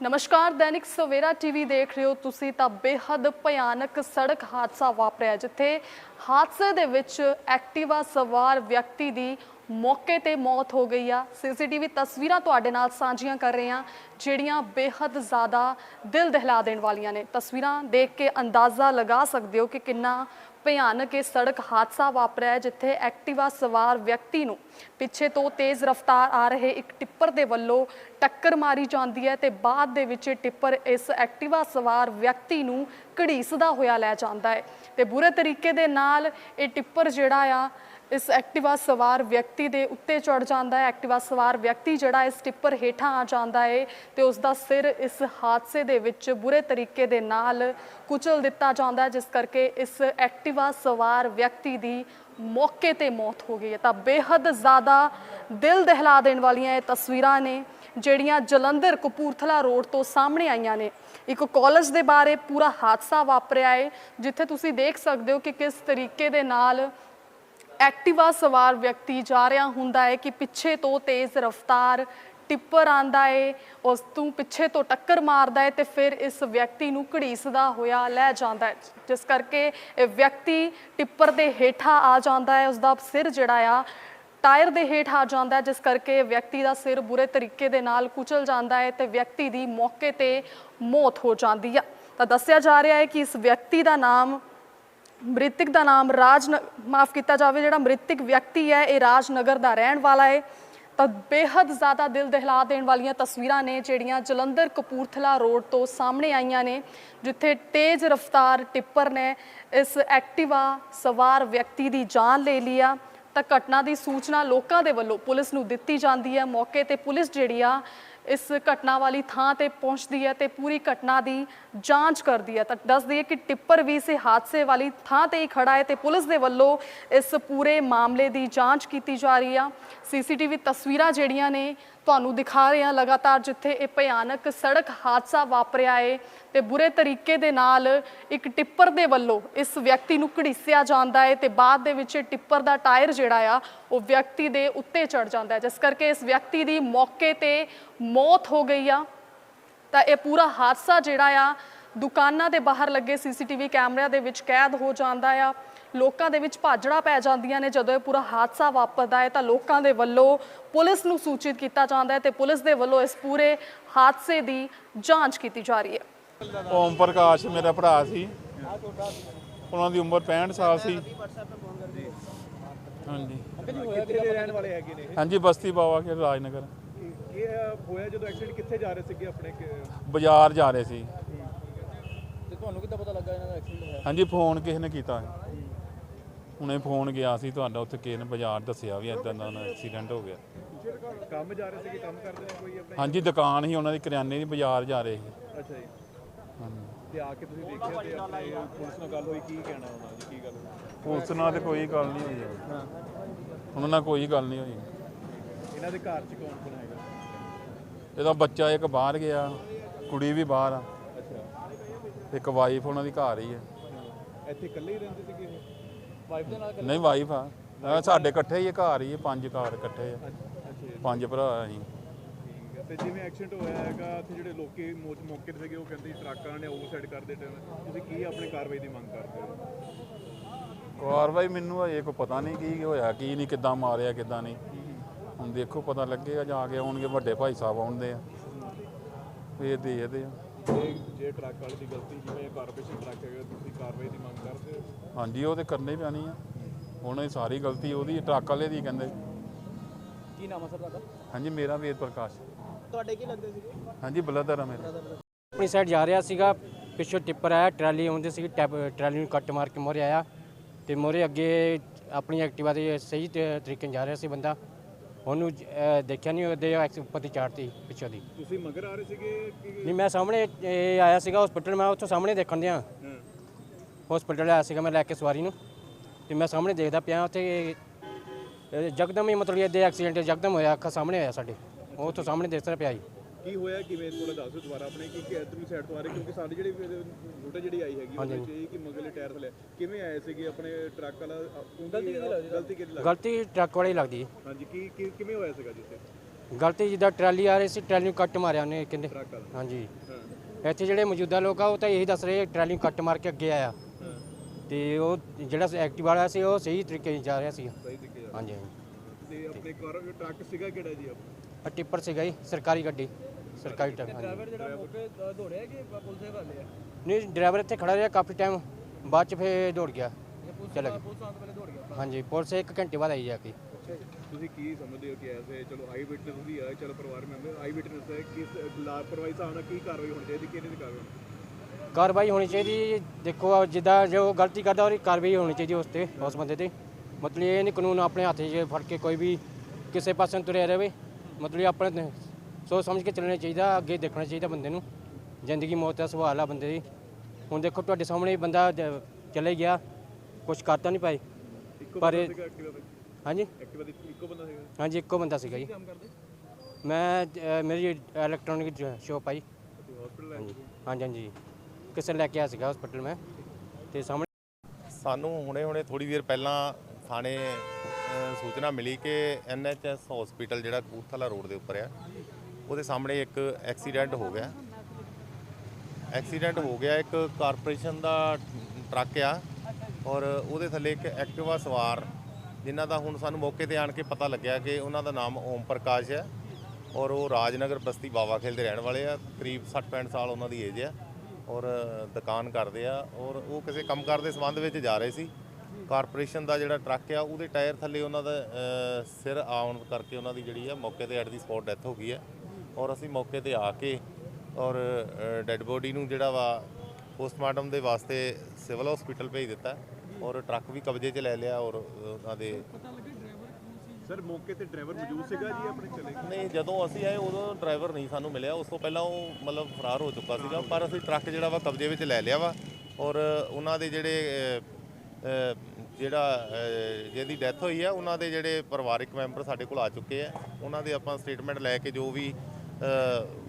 ਨਮਸਕਾਰ, ਦੈਨਿਕ ਸਵੇਰਾ ਟੀਵੀ ਦੇਖ ਰਹੇ ਹੋ ਤੁਸੀਂ ਤਾਂ ਬੇਹੱਦ ਭਿਆਨਕ ਸੜਕ ਹਾਦਸਾ ਵਾਪਰਿਆ, ਜਿੱਥੇ ਹਾਦਸੇ ਦੇ ਵਿੱਚ ਐਕਟਿਵਾ ਸਵਾਰ ਵਿਅਕਤੀ ਦੀ ਮੌਕੇ ਤੇ ਮੌਤ ਹੋ ਗਈ ਆ। ਸੀਸੀਟੀਵੀ ਤਸਵੀਰਾਂ ਤੁਹਾਡੇ ਨਾਲ ਸਾਂਝੀਆਂ ਕਰ ਰਹੇ ਹਾਂ, ਜਿਹੜੀਆਂ ਬੇਹੱਦ ਜ਼ਿਆਦਾ ਦਿਲ ਦਹਿਲਾ ਦੇਣ ਵਾਲੀਆਂ ਨੇ। ਤਸਵੀਰਾਂ ਦੇਖ ਕੇ ਅੰਦਾਜ਼ਾ ਲਗਾ ਸਕਦੇ ਹੋ ਕਿ ਕਿੰਨਾ ਭਿਆਨਕ ਇਹ ਸੜਕ ਹਾਦਸਾ ਵਾਪਰਿਆ ਹੈ, ਜਿੱਥੇ ਐਕਟਿਵਾ ਸਵਾਰ ਵਿਅਕਤੀ ਨੂੰ ਪਿੱਛੇ ਤੋਂ ਤੇਜ਼ ਰਫ਼ਤਾਰ ਆ ਰਹੇ ਇੱਕ ਟਿੱਪਰ ਦੇ ਵੱਲੋਂ ਟੱਕਰ ਮਾਰੀ ਜਾਂਦੀ ਹੈ ਤੇ ਬਾਅਦ ਦੇ ਵਿੱਚ ਇਹ ਟਿੱਪਰ ਇਸ ਐਕਟਿਵਾ ਸਵਾਰ ਵਿਅਕਤੀ ਨੂੰ ਘੜੀਸਦਾ ਹੋਇਆ ਲੈ ਜਾਂਦਾ ਹੈ। ਤੇ ਬੁਰੇ ਤਰੀਕੇ ਦੇ ਨਾਲ ਇਹ ਟਿੱਪਰ ਜਿਹੜਾ ਆ ਇਸ ਐਕਟਿਵਾ ਸਵਾਰ ਵਿਅਕਤੀ ਦੇ ਉੱਤੇ ਚੜ ਜਾਂਦਾ ਹੈ। ਐਕਟਿਵਾ ਸਵਾਰ ਵਿਅਕਤੀ ਜਿਹੜਾ ਇਸ ਟਿੱਪਰ ਹੇਠਾਂ ਆ ਜਾਂਦਾ ਹੈ ਤੇ ਉਸ ਦਾ ਸਿਰ ਇਸ ਹਾਦਸੇ ਦੇ ਵਿੱਚ ਬੁਰੇ ਤਰੀਕੇ ਦੇ ਨਾਲ ਕੁਚਲ ਦਿੱਤਾ ਜਾਂਦਾ ਹੈ, ਜਿਸ ਕਰਕੇ ਇਸ ਐਕਟਿਵਾ ਸਵਾਰ ਵਿਅਕਤੀ ਦੀ ਮੌਕੇ ਤੇ ਮੌਤ ਹੋ ਗਈ ਹੈ। ਤਾਂ ਬੇਹੱਦ ਜ਼ਿਆਦਾ ਦਿਲ ਦਹਿਲਾ ਦੇਣ ਵਾਲੀਆਂ ਇਹ ਤਸਵੀਰਾਂ ਨੇ, ਜਿਹੜੀਆਂ ਜਲੰਧਰ ਕਪੂਰਥਲਾ ਰੋਡ ਤੋਂ ਸਾਹਮਣੇ ਆਈਆਂ ਨੇ। ਇੱਕ ਕਾਲਜ ਦੇ ਬਾਰੇ ਪੂਰਾ ਹਾਦਸਾ ਵਾਪਰਿਆ ਹੈ, ਜਿੱਥੇ ਤੁਸੀਂ ਦੇਖ ਸਕਦੇ ਹੋ ਕਿ ਕਿਸ ਤਰੀਕੇ ਦੇ ਨਾਲ ਐਕਟਿਵਾ ਸਵਾਰ ਵਿਅਕਤੀ ਜਾ ਰਿਹਾ ਹੁੰਦਾ ਹੈ ਕਿ ਪਿੱਛੇ ਤੋਂ ਤੇਜ਼ ਰਫ਼ਤਾਰ ਟਿੱਪਰ ਆਂਦਾ ਏ ਉਸ ਤੋਂ ਪਿੱਛੇ ਤੋਂ ਟੱਕਰ ਮਾਰਦਾ ਏ ਤੇ ਫਿਰ ਇਸ ਵਿਅਕਤੀ ਨੂੰ ਘੜੀਸਦਾ ਹੋਇਆ ਲੈ ਜਾਂਦਾ ਹੈ, ਜਿਸ ਕਰਕੇ ਇਹ ਵਿਅਕਤੀ ਟਿੱਪਰ ਦੇ ਹੇਠਾਂ ਆ ਜਾਂਦਾ ਹੈ ਉਸ ਦਾ ਸਿਰ ਜਿਹੜਾ ਆ ਟਾਇਰ ਦੇ ਹੇਠ ਆ ਜਾਂਦਾ ਜਿਸ ਕਰਕੇ ਵਿਅਕਤੀ ਦਾ ਸਿਰ ਬੁਰੇ ਤਰੀਕੇ ਦੇ ਨਾਲ ਕੁਚਲ ਜਾਂਦਾ ਹੈ ਤੇ ਵਿਅਕਤੀ ਦੀ ਮੌਕੇ ਤੇ ਮੌਤ ਹੋ ਜਾਂਦੀ ਆ। ਤਾਂ ਦੱਸਿਆ ਜਾ ਰਿਹਾ ਹੈ ਕਿ ਇਸ ਵਿਅਕਤੀ ਦਾ ਨਾਮ ਮ੍ਰਿਤਕ ਦਾ ਨਾਮ ਰਾਜ ਮਾਫ ਕੀਤਾ ਜਾਵੇ, ਜਿਹੜਾ ਮ੍ਰਿਤਕ ਵਿਅਕਤੀ ਹੈ, ਇਹ ਰਾਜਨਗਰ ਦਾ ਰਹਿਣ ਵਾਲਾ ਹੈ। ਤਾਂ ਬੇਹੱਦ ਜ਼ਿਆਦਾ ਦਿਲ ਦਹਿਲਾ ਦੇਣ ਵਾਲੀਆਂ ਤਸਵੀਰਾਂ ਨੇ, ਜਿਹੜੀਆਂ ਜਲੰਧਰ ਕਪੂਰਥਲਾ ਰੋਡ ਤੋਂ ਸਾਹਮਣੇ ਆਈਆਂ ਨੇ, ਜਿੱਥੇ ਤੇਜ਼ ਰਫ਼ਤਾਰ ਟਿੱਪਰ ਨੇ ਇਸ ਐਕਟਿਵਾ ਸਵਾਰ ਵਿਅਕਤੀ ਦੀ ਜਾਨ ਲੈ ਲਈ ਆ। ਤਾਂ ਘਟਨਾ ਦੀ ਸੂਚਨਾ ਲੋਕਾਂ ਦੇ ਵੱਲੋਂ ਪੁਲਿਸ ਨੂੰ ਦਿੱਤੀ ਜਾਂਦੀ ਹੈ। ਮੌਕੇ ਤੇ ਪੁਲਿਸ ਜਿਹੜੀ ਆ ਇਸ ਘਟਨਾ ਵਾਲੀ ਥਾਂ ਤੇ ਪਹੁੰਚਦੀ ਹੈ ਤੇ ਪੂਰੀ ਘਟਨਾ ਦੀ ਜਾਂਚ ਕਰਦੀ ਹੈ। ਤਾਂ ਦੱਸਦੀ ਹੈ ਕਿ ਟਿੱਪਰ ਵੀ ਇਸ ਹਾਦਸੇ ਵਾਲੀ ਥਾਂ ਤੇ ਹੀ ਖੜਾ ਹੈ ਤੇ ਪੁਲਿਸ ਦੇ ਵੱਲੋਂ ਇਸ ਪੂਰੇ ਮਾਮਲੇ ਦੀ ਜਾਂਚ ਕੀਤੀ ਜਾ ਰਹੀ ਆ। ਸੀਸੀਟੀਵੀ ਤਸਵੀਰਾਂ ਜਿਹੜੀਆਂ ਨੇ ਤੁਹਾਨੂੰ ਦਿਖਾ ਰਹੇ ਹਾਂ ਲਗਾਤਾਰ ਜਿੱਥੇ ਇਹ ਭਿਆਨਕ ਸੜਕ ਹਾਦਸਾ ਵਾਪਰਿਆ ਏ ਤੇ ਬੁਰੇ ਤਰੀਕੇ ਦੇ ਨਾਲ ਇੱਕ ਟਿੱਪਰ ਦੇ ਵੱਲੋਂ ਇਸ ਵਿਅਕਤੀ ਨੂੰ ਘੜੀਸਿਆ ਜਾਂਦਾ ਏ ਤੇ ਬਾਅਦ ਦੇ ਵਿੱਚ ਇਹ ਟਿੱਪਰ ਦਾ ਟਾਇਰ ਜਿਹੜਾ ਆ, ਉਹ ਵਿਅਕਤੀ ਦੇ ਉੱਤੇ ਚੜ ਜਾਂਦਾ ਹੈ। ਜਿਸ ਕਰਕੇ ਇਸ ਵਿਅਕਤੀ ਦੀ ਮੌਕੇ ਤੇ ਮੌਤ ਹੋ ਗਈ ਆ। ਤਾਂ ਇਹ ਪੂਰਾ ਹਾਦਸਾ ਜਿਹੜਾ ਆ ਦੁਕਾਨਾਂ ਦੇ ਬਾਹਰ ਲੱਗੇ ਸੀਸੀਟੀਵੀ ਕੈਮਰਿਆਂ ਦੇ ਵਿੱਚ ਕੈਦ ਹੋ ਜਾਂਦਾ ਆ। ਲੋਕਾਂ ਦੇ ਵਿੱਚ ਭਾਜੜਾ ਪੈ ਜਾਂਦੀਆਂ ਨੇ ਜਦੋਂ ਇਹ ਪੂਰਾ ਹਾਦਸਾ ਵਾਪਰਦਾ ਹੈ ਤਾਂ ਲੋਕਾਂ ਦੇ ਵੱਲੋਂ ਪੁਲਿਸ ਨੂੰ ਸੂਚਿਤ ਕੀਤਾ ਜਾਂਦਾ ਹੈ ਤੇ ਪੁਲਿਸ ਦੇ ਵੱਲੋਂ ਇਸ ਪੂਰੇ ਹਾਦਸੇ ਦੀ ਜਾਂਚ ਕੀਤੀ ਜਾ ਰਹੀ ਹੈ। ਓਮ ਪ੍ਰਕਾਸ਼ ਮੇਰਾ ਭਰਾ ਸੀ। ਉਹਨਾਂ ਦੀ ਉਮਰ 65 ਸਾਲ ਸੀ। ਹਾਂਜੀ। ਕਿੱਥੇ ਦੇ ਰਹਿਣ ਵਾਲੇ ਹੈਗੇ ਨੇ ਇਹ? ਹਾਂਜੀ ਬਸਤੀ ਬਾਵਾ ਕੇ ਰਾਜਨਗਰ। ਇਹ ਹੋਇਆ ਜਦੋਂ ਐਕਸੀਡੈਂਟ ਕਿੱਥੇ ਜਾ ਰਹੇ ਸੀਗੇ ਆਪਣੇ ਬਾਜ਼ਾਰ ਜਾ ਰਹੇ ਸੀ। ਤੁਹਾਨੂੰ ਕਿੱਦਾਂ ਪਤਾ ਲੱਗਾ ਇਹਨਾਂ ਦਾ ਐਕਸੀਡੈਂਟ ਹੋਇਆ? ਹਾਂਜੀ ਫੋਨ ਕਿਸੇ ਨੇ ਕੀਤਾ ਹੁਣੇ ਫੋਨ ਗਿਆ ਸੀ ਤੁਹਾਡਾ ਉੱਥੇ ਕਿਸੇ ਨੇ ਬਾਜ਼ਾਰ ਦੱਸਿਆ ਵੀ ਇਦਾਂ ਦਾ ਐਕਸੀਡੈਂਟ ਹੋ ਗਿਆ। ਕੰਮ ਜਾ ਰਹੇ ਸੀਗੇ ਕੰਮ ਕਰਦੇ ਨੇ ਕੋਈ ਆਪਣੇ? ਹਾਂਜੀ ਦੁਕਾਨ ਸੀ ਉਹਨਾਂ ਦੀ ਕਰਿਆਨੇ ਦੀ ਬਾਜ਼ਾਰ ਜਾ ਰਹੇ ਸੀ। ਅੱਛਾ ਜੀ। ਹਾਂਜੀ। ਤੇ ਆ ਕੇ ਤੁਸੀਂ ਦੇਖਿਆ ਤੇ ਆਪਣੇ ਪੁਲਿਸ ਨਾਲ ਗੱਲ ਹੋਈ ਕੀ ਕਹਿਣਾ ਉਹਨਾਂ ਦੀ ਕੀ ਗੱਲ ਹੋਈ? ਪੁਲਿਸ ਨਾਲ ਤੇ ਕੋਈ ਗੱਲ ਨਹੀਂ ਹੋਈ। ਹਾਂ। ਉਹਨਾਂ ਨਾਲ ਕੋਈ ਗੱਲ ਨਹੀਂ ਹੋਈ। ਇਹਨਾਂ ਦੇ ਘਰ 'ਚ ਕੌਣ ਕੌਣ ਹੈਗਾ? ਇਹਦਾ ਬੱਚਾ ਇੱਕ ਬਾਹਰ ਗਿਆ ਕੁੜੀ ਵੀ ਬਾਹਰ ਆ। ਇੱਕ ਵਾਈਫ ਉਹਨਾਂ ਦੀ ਘਰ ਹੀ ਹੈ। ਹਾਂ। ਇੱਥੇ ਇਕੱਲੇ ਹੀ ਰਹਿੰਦੇ ਸੀਗੇ ਇਹ? ਵਾਈਫ ਦੇ ਨਾਲ ਇਕੱਲੇ? ਨਹੀਂ ਵਾਈਫ ਆ। ਅਹ ਸਾਡੇ ਇਕੱਠੇ ਹੀ ਘਰ ਹੀ ਆ, ਪੰਜ ਘਰ ਇਕੱਠੇ ਆ। ਅੱਛਾ ਅੱਛਾ ਜੀ, ਪੰਜ ਭਰਾ ਆ ਅਸੀਂ। ਠੀਕ ਹੈ ਤੇ ਜਿਵੇਂ ਐਕਸੀਡੈਂਟ ਹੋਇਆ ਹੈਗਾ ਉੱਥੇ ਜਿਹੜੇ ਲੋਕੀ ਮੌ- ਮੌਕੇ ਤੇ ਸੀਗੇ ਉਹ ਕਹਿੰਦੇ ਸੀ ਟਰੱਕਾਂ ਨੇ ਓਵਰਸਾਈਡ ਕਰਦੇ ਟਾਈਮ ਤੁਸੀਂ ਕੀ ਆਪਣੀ ਕਾਰਵਾਈ ਦੀ ਮੰਗ ਕਰਦੇ ਹੋ? ਕਾਰਵਾਈ ਮੈਨੂੰ ਅਜੇ ਕੋਈ ਪਤਾ ਨਹੀਂ ਕੀ ਹੋਇਆ ਕੀ ਨਹੀਂ ਕਿੱਦਾਂ ਮਾਰਿਆ ਕਿੱਦਾਂ ਨਹੀਂ। ਹੁਣ ਦੇਖੋ ਪਤਾ ਲੱਗੇਗਾ ਜਾ ਕੇ ਆਉਣਗੇ ਵੱਡੇ ਭਾਈ ਸਾਹਿਬ ਆਉਣਦੇ ਆ। ਫੇਰ ਦੇਖਦੇ ਆ। ਜੇ ਜੇ ਟਰੱਕ ਵਾਲੇ ਦੀ ਗਲਤੀ ਜਿਵੇਂ ਕਾਰਪੋਰੇਸ਼ਨ ਟਰੱਕ ਹੈਗਾ ਤੁਸੀਂ ਕਾਰਵਾਈ ਦੀ ਮੰਗ ਕਰਦੇ ਹੋ? ਹਾਂਜੀ ਉਹ ਤੇ ਕਰਨੀ ਪੈਣੀ ਆ। ਹੁਣ ਇਹ ਸਾਰੀ ਗਲਤੀ ਉਹਦੀ ਟਰੱਕ ਵਾਲੇ ਦੀ ਕਹਿੰਦੇ। ਕੀ ਨਾਮ ਹੈ ਸਰ ਤੁਹਾਡਾ? ਹਾਂਜੀ ਮੇਰਾ ਵੇਦ ਪ੍ਰਕਾਸ਼। ਤੁਹਾਡੇ ਕੀ ਲੱਗਦੇ ਸੀਗੇ? ਹਾਂਜੀ ਬਲਦਰ ਆ ਮੇਰਾ। ਆਪਣੀ ਸਾਈਡ ਜਾ ਰਿਹਾ ਸੀਗਾ ਪਿੱਛੋਂ ਟਿੱਪਰ ਆਇਆ ਟਰਾਲੀ ਆਉਂਦੀ ਸੀਗੀ ਟੈਪ ਟਰਾਲੀ ਨੂੰ ਕੱਟ ਮਾਰ ਕੇ ਮੋਰੇ ਆਇਆ। ਤੇ ਮੋਰੇ ਅੱਗੇ ਆਪਣੀ ਐਕਟਿਵਾ ਤੇ ਸਹੀ ਤੇ- ਤਰੀਕੇ ਨਾਲ ਜਾ ਰਿਹਾ ਸੀ ਬੰਦਾ। ਉਹਨੂੰ ਅਹ, ਦੇਖਿਆ ਨਹੀਂ ਉਹਦੇ ਐਕਸ ਉੱਪਰ ਦੀ ਚਾੜਤੀ ਪਿੱਛੋਂ ਦੀ। ਤੁਸੀਂ ਮਗਰ ਆ ਰਹੇ ਸੀਗੇ ਕਿ ਨਹੀਂ ਮੈਂ ਸਾਹਮਣੇ ਇਹ ਆਇਆ ਸੀਗਾ ਹਸਪੀਟਲ ਮੈਂ ਉੱਥੋਂ ਸਾਹਮਣੇ ਦੇਖਣ ਦਿਆਂ। ਹਾਂ। ਹਸਪੀਟਲ ਆਇਆ ਸੀਗਾ ਮੈਂ ਲੈ ਕੇ ਸਵਾਰੀ ਨੂੰ। ਤੇ ਮੈਂ ਸਾਹਮਣੇ ਦੇਖਦਾ ਪਿਆ ਉੱਥੇ ਇਹ ਜਕਦਮ ਹੀ ਮਤਲਬ ਇਹਦੇ ਐਕਸੀਡੈਂਟ ਜਕਦਮ ਹੋਇਆ ਅੱਖਾਂ ਸਾਹਮਣੇ ਹੋਇਆ ਸਾਡੇ। ਉਹ ਉੱਥੋਂ ਸਾਹਮਣੇ ਰਿਹਾ ਪਿਆ ਜੀ। ਕੀ ਹੋਇਆ ਕਿਵੇਂ ਥੋੜਾ ਦੱਸ ਦਿਓ ਦੁਬਾਰਾ ਆਪਣੇ ਕਿ ਇਧਰਲੀ ਸਾਈਡ ਤੋਂ ਆ ਰਹੇ ਕਿਉਂਕਿ ਸਾਡੀ ਜਿਹੜੀ ਰੂਟ ਜਿਹੜੀ ਆਈ ਹੈਗੀ ਉਹਦੇ ਵਿੱਚ ਇਹ ਕਿ ਮਗਰਲੇ ਟਾਇਰ ਥਲੇ ਕਿਵੇਂ ਆਏ ਸੀਗੇ ਆਪਣੇ ਟਰੱਕ ਵਾਲਾ ਗਲਤੀ ਕਿਹਦੀ ਲੱਗਦੀ ਗਲਤੀ ਕਿਹਦੀ ਲੱਗਦੀ? ਗਲਤੀ ਟਰੱਕ ਵਾਲੀ ਲੱਗਦੀ। ਹਾਂਜੀ ਕੀ ਕੀ- ਕਿਵੇਂ ਹੋਇਆ ਸੀਗਾ ਜਿੱਥੇ ਗਲਤੀ ਜਿੱਦਾਂ ਟਰਾਲੀ ਆ ਰਹੀ ਸੀ ਟਰਾਲੀ ਨੂੰ ਕੱਟ ਮਾਰਿਆ ਉਹਨੇ ਕਹਿੰਦੇ ਹਾਂਜੀ। ਇੱਥੇ ਜਿਹੜੇ ਮੌਜੂਦਾ ਲੋਕ ਆ ਉਹ ਤਾਂ ਇਹੀ ਦੱਸ ਰਹੇ ਟਰਾਲੀ ਨੂੰ ਕੱਟ ਮਾਰ ਕੇ ਅੱਗੇ ਆਇਆ। ਤੇ ਉਹ ਜਿਹੜਾ ਐਕਟਿਵ ਵਾਲਾ ਸੀ ਉਹ ਸਹੀ ਤਰੀਕੇ ਨਾਲ ਜਾ ਰਿਹਾ ਸੀ। ਹਾਂਜੀ ਹਾਂਜੀ। ਤੇ ਆਪਣੇ ਕਾਰ ਟਰੱਕ ਸੀਗਾ ਕਿਹੜਾ ਜੀ ਆਪਣਾ? ਆ ਟਿੱਪਰ ਸੀਗਾ ਜੀ ਸਰਕਾਰੀ ਗੱਡੀ। ਸਰਕਾਰੀ ਟਰੱਕ ਹਾਂਜੀ। ਜਿਹੜਾ ਮੌਕੇ ਦੌੜਿਆ ਕਿ ਪੁਲਿਸ ਦੇ ਵਾਲੇ ਆ? ਨਹੀਂ ਡਰਾਈਵਰ ਇੱਥੇ ਖੜਾ ਰਿਹਾ ਕਾਫੀ ਟਾਈਮ ਬਾਅਦ ਚ ਫੇਰ ਦੌੜ ਗਿਆ। ਚਲਾ ਗਿਆ। ਪੁਲਿਸ ਆਉਣ ਤੋਂ ਪਹਿਲੇ ਦੌੜ ਗਿਆ? ਹਾਂਜੀ ਪੁਲਿਸ ਇੱਕ ਘੰਟੇ ਬਾਅਦ ਆਈ ਜਾ ਕੇ। ਤੁਸੀਂ ਕੀ ਸਮਝਦੇ ਹੋ ਕਿ ਐਸੇ ਚਲੋ ਆਈ ਵਿਟਨੈਸ ਵੀ ਹੈ ਚਲੋ ਪਰਿਵਾਰ ਮੈਂਬਰ ਆਈ ਵਿਟਨੈਸ ਹੈ ਕਿਸ ਲਾਪਰਵਾਹੀ ਹਿਸਾਬ ਨਾਲ ਕੀ ਕਾਰਵਾਈ ਹੋਣੀ ਚਾਹੀਦੀ ਕਿਹਦੇ ਦੀ ਕਾਰਵਾਈ ਹੋਣੀ ਕਾਰਵਾਈ ਹੋਣੀ ਚਾਹੀਦੀ ਦੇਖੋ ਆ ਜਿੱਦਾਂ ਜੋ ਗਲਤੀ ਕਰਦਾ ਉਹਦੀ ਕਾਰਵਾਈ ਹੋਣੀ ਚਾਹੀਦੀ ਉਸ ਤੇ ਉਸ ਬੰਦੇ ਤੇ। ਮਤਲਬ ਇਹ ਨਹੀਂ ਕਾਨੂੰਨ ਆਪਣੇ ਹੱਥ 'ਚ ਫੜ ਕੇ ਕੋਈ ਵੀ ਕਿਸੇ ਪਾਸੇ ਨੂੰ ਤੁਰਿਆ ਰਹੇ ਮਤਲਬ ਆਪਣੇ ਸੋਚ ਸਮਝ ਕੇ ਚੱਲਣਾ ਚਾਹੀਦਾ ਅੱਗੇ ਦੇਖਣਾ ਚਾਹੀਦਾ ਬੰਦੇ ਨੂੰ। ਜ਼ਿੰਦਗੀ ਮੌਤ ਦਾ ਸਵਾਲ ਆ ਬੰਦੇ ਦੀ। ਹੁਣ ਦੇਖੋ ਤੁਹਾਡੇ ਸਾਹਮਣੇ ਬੰਦਾ ਜ- ਚਲੇ ਗਿਆ ਕੁਝ ਕਰਤਾ ਨਹੀਂ ਪਾਏ। ਇੱਕੋ ਪਰ ਇਹ- ਹਾਂਜੀ? ਐਕਟਿਵਾ ਇੱਕੋ ਬੰਦਾ ਸੀਗਾ। ਹਾਂਜੀ ਇੱਕੋ ਬੰਦਾ ਸੀਗਾ ਜੀ। ਕੰਮ ਕਰਦੇ? ਮੈਂ ਅ, ਮੇਰੀ ਇਲੈਕਟ੍ਰੋਨਿਕ ਸ਼ੋਪ ਹਸਪੀਟਲ ਲੈ ਹਾਂਜੀ ਹਾਂਜੀ ਹਾਂਜੀ। ਕਿਸੇ ਲੈ ਕੇ ਆਇਆ ਸੀਗਾ ਹਸਪੀਟਲ ਮੈਂ। ਤੇ ਸਾਹਮਣੇ ਸਾਨੂੰ ਹੁਣੇ-ਹੁਣੇ ਥੋੜੀ ਦੇਰ ਪਹਿਲਾਂ ਥਾਣੇ ਅ, ਸੂਚਨਾ ਮਿਲੀ ਕਿ ਐਨਐਚਐਸ ਹਸਪੀਟਲ ਜਿਹੜਾ ਕਪੂਰਥਲਾ ਰੋਡ ਦੇ ਉੱਪਰ ਆ। ਉਹਦੇ ਸਾਹਮਣੇ ਇੱਕ ਐਕਸੀਡੈਂਟ ਹੋ ਗਿਆ। ਐਕਸੀਡੈਂਟ ਹੋ ਗਿਆ, ਇੱਕ ਕਾਰਪੋਰੇਸ਼ਨ ਦਾ ਟਰੱਕ ਆ ਔਰ ਉਹਦੇ ਥੱਲੇ ਇੱਕ ਐਕਟਿਵਾ ਸਵਾਰ, ਜਿਨ੍ਹਾਂ ਦਾ ਹੁਣ ਸਾਨੂੰ ਮੌਕੇ ਤੇ ਆਣ ਕੇ ਪਤਾ ਲੱਗਿਆ ਕਿ ਉਹਨਾਂ ਦਾ ਨਾਮ ਓਮ ਪ੍ਰਕਾਸ਼ ਹੈ ਔਰ ਉਹ ਰਾਜਨਗਰ ਬਸਤੀ ਬਾਵਾ ਖੇਲ ਦੇ ਰਹਿਣ ਵਾਲੇ ਆ, ਕਰੀਬ 60-65 ਸਾਲ ਉਹਨਾਂ ਦੀ ਏਜ ਆ ਔਰ ਦੁਕਾਨ ਕਰਦੇ ਆ ਔਰ ਉਹ ਕਿਸੇ ਕੰਮਕਾਰ ਦੇ ਸੰਬੰਧ ਵਿੱਚ ਜਾ ਰਹੇ ਸੀ। ਕਾਰਪੋਰੇਸ਼ਨ ਦਾ ਜਿਹੜਾ ਟਰੱਕ ਆ, ਉਹਦੇ ਟਾਇਰ ਥੱਲੇ ਉਹਨਾਂ ਦਾ ਸਿਰ ਆਉਣ ਕਰਕੇ ਉਹਨਾਂ ਦੀ ਜਿਹੜੀ ਆ ਮੌਕੇ ਤੇ ਐਟ ਦੀ ਸਪੌਟ ਡੈਥ ਹੋ ਗਈ ਹੈ ਔਰ ਅਸੀਂ ਮੌਕੇ ਤੇ ਆ ਕੇ ਔਰ ਡੈੱਡ ਬੋਡੀ ਨੂੰ ਜਿਹੜਾ ਵਾ ਪੋਸਟਮਾਰਟਮ ਦੇ ਵਾਸਤੇ ਸਿਵਲ ਹਸਪੀਟਲ ਭੇਜ ਦਿੱਤਾ ਔਰ ਟਰੱਕ ਵੀ ਕਬਜ਼ੇ 'ਚ ਲੈ ਲਿਆ ਔਰ ਉਹਨਾਂ ਦੇ ਸਰ ਮੌਕੇ ਤੇ ਡਰਾਈਵਰ ਮੌਜੂਦ ਸੀਗਾ ਜੀ ਆਪਣੇ ਚਲੇ ਗਏ? ਨਹੀਂ ਜਦੋਂ ਅਸੀਂ ਆਏ ਉਦੋਂ ਡਰਾਈਵਰ ਨਹੀਂ ਸਾਨੂੰ ਮਿਲਿਆ। ਉਸ ਤੋਂ ਪਹਿਲਾਂ ਉਹ ਮਤਲਬ ਫਰਾਰ ਹੋ ਚੁੱਕਾ ਸੀਗਾ ਪਰ ਅਸੀਂ ਟਰੱਕ ਜਿਹੜਾ ਵਾ ਕਬਜ਼ੇ ਵਿੱਚ ਲੈ ਲਿਆ ਵਾ ਔਰ ਉਹਨਾਂ ਦੇ ਜਿਹੜੇ ਜਿਹੜਾ ਜਿਹਦੀ ਡੈਥ ਹੋਈ ਆ ਉਹਨਾਂ ਦੇ ਜਿਹੜੇ ਪਰਿਵਾਰਕ ਮੈਂਬਰ ਸਾਡੇ ਕੋਲ ਆ ਚੁੱਕੇ ਆ। ਉਹਨਾਂ ਦੇ ਆਪਾਂ ਸਟੇਟਮੈਂਟ ਲੈ ਕੇ ਜੋ ਵੀ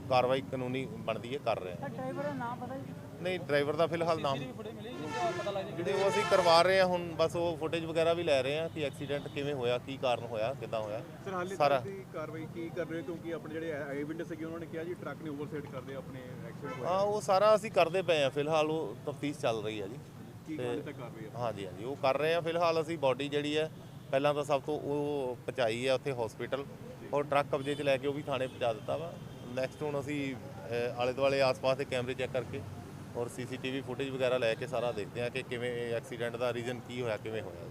ਕਾਰਵਾਈ ਕਾਨੂੰਨੀ ਬਣਦੀ ਹੈ ਕਰ ਰਹੇ ਹਾਂ। ਡਰਾਈਵਰ ਦਾ ਨਾਮ ਪਤਾ ਜੀ? ਨਹੀਂ ਡਰਾਈਵਰ ਦਾ ਫਿਲਹਾਲ ਨਾਮ ਜਿਹੜੇ ਉਹ ਅਸੀਂ ਕਰਵਾ ਰਹੇ ਹਾਂ ਹੁਣ ਬਸ ਉਹ ਫੁਟੇਜ ਵਗੈਰਾ ਵੀ ਲੈ ਰਹੇ ਹਾਂ ਕਿ ਐਕਸੀਡੈਂਟ ਕਿਵੇਂ ਹੋਇਆ ਕੀ ਕਾਰਨ ਹੋਇਆ ਕਿੱਦਾਂ ਹੋਇਆ। ਸਰ ਹਾਲੇ ਸਾਰਾ ਤੱਕ ਦੀ ਕਾਰਵਾਈ ਕੀ ਕਰ ਰਹੇ ਹੋ? ਕਿਉਂਕਿ ਆਪਣੇ ਜਿਹੜੇ ਆਈ ਵਿਟਨੈਸ ਸੀਗੇ ਉਹਨਾਂ ਨੇ ਕਿਹਾ ਜੀ ਟਰੱਕ ਨੇ ਓਵਰਸਾਈਡ ਕਰਦੇ ਆਪਣੇ ਐਕਸੀਡੈਂਟ ਹੋਇਆ। ਹਾਂ ਉਹ ਸਾਰਾ ਅਸੀਂ ਕਰਦੇ ਪਏ ਹਾਂ ਫਿਲਹਾਲ ਉਹ ਤਫਤੀਸ਼ ਚੱਲ ਰਹੀ ਹੈ ਜੀ। ਕੀ ਹਾਲੇ ਤੱਕ ਕਾਰਵਾਈ ਹੈ ਹਾਂਜੀ ਹਾਂਜੀ ਉਹ ਕਰ ਰਹੇ ਆ ਫਿਲਹਾਲ ਅਸੀਂ ਬਾਡੀ ਜਿਹੜੀ ਹੈ ਪਹਿਲਾਂ ਤਾਂ ਸਭ ਤੋਂ ਉਹ ਪਹੁੰਚਾਈ ਹੈ ਉੱਥੇ ਹਸਪੀਟਲ ਔਰ ਟਰੱਕ ਕਬਜ਼ੇ 'ਚ ਲੈ ਕੇ ਉਹ ਵੀ ਥਾਣੇ ਪਹੁੰਚਾ ਦਿੱਤਾ ਵਾ। ਨੈਕਸਟ ਹੁਣ ਅਸੀਂ ਆਲੇ ਦੁਆਲੇ ਆਸ-ਪਾਸ ਦੇ ਕੈਮਰੇ ਚੈੱਕ ਕਰਕੇ ਔਰ ਸੀਸੀਟੀਵੀ ਫੁਟੇਜ ਵਗੈਰਾ ਲੈ ਕੇ ਸਾਰਾ ਦੇਖਦੇ ਹਾਂ ਕਿ ਕਿਵੇਂ ਐਕਸੀਡੈਂਟ ਦਾ ਰੀਜ਼ਨ ਕੀ ਹੋਇਆ, ਕਿਵੇਂ ਹੋਇਆ।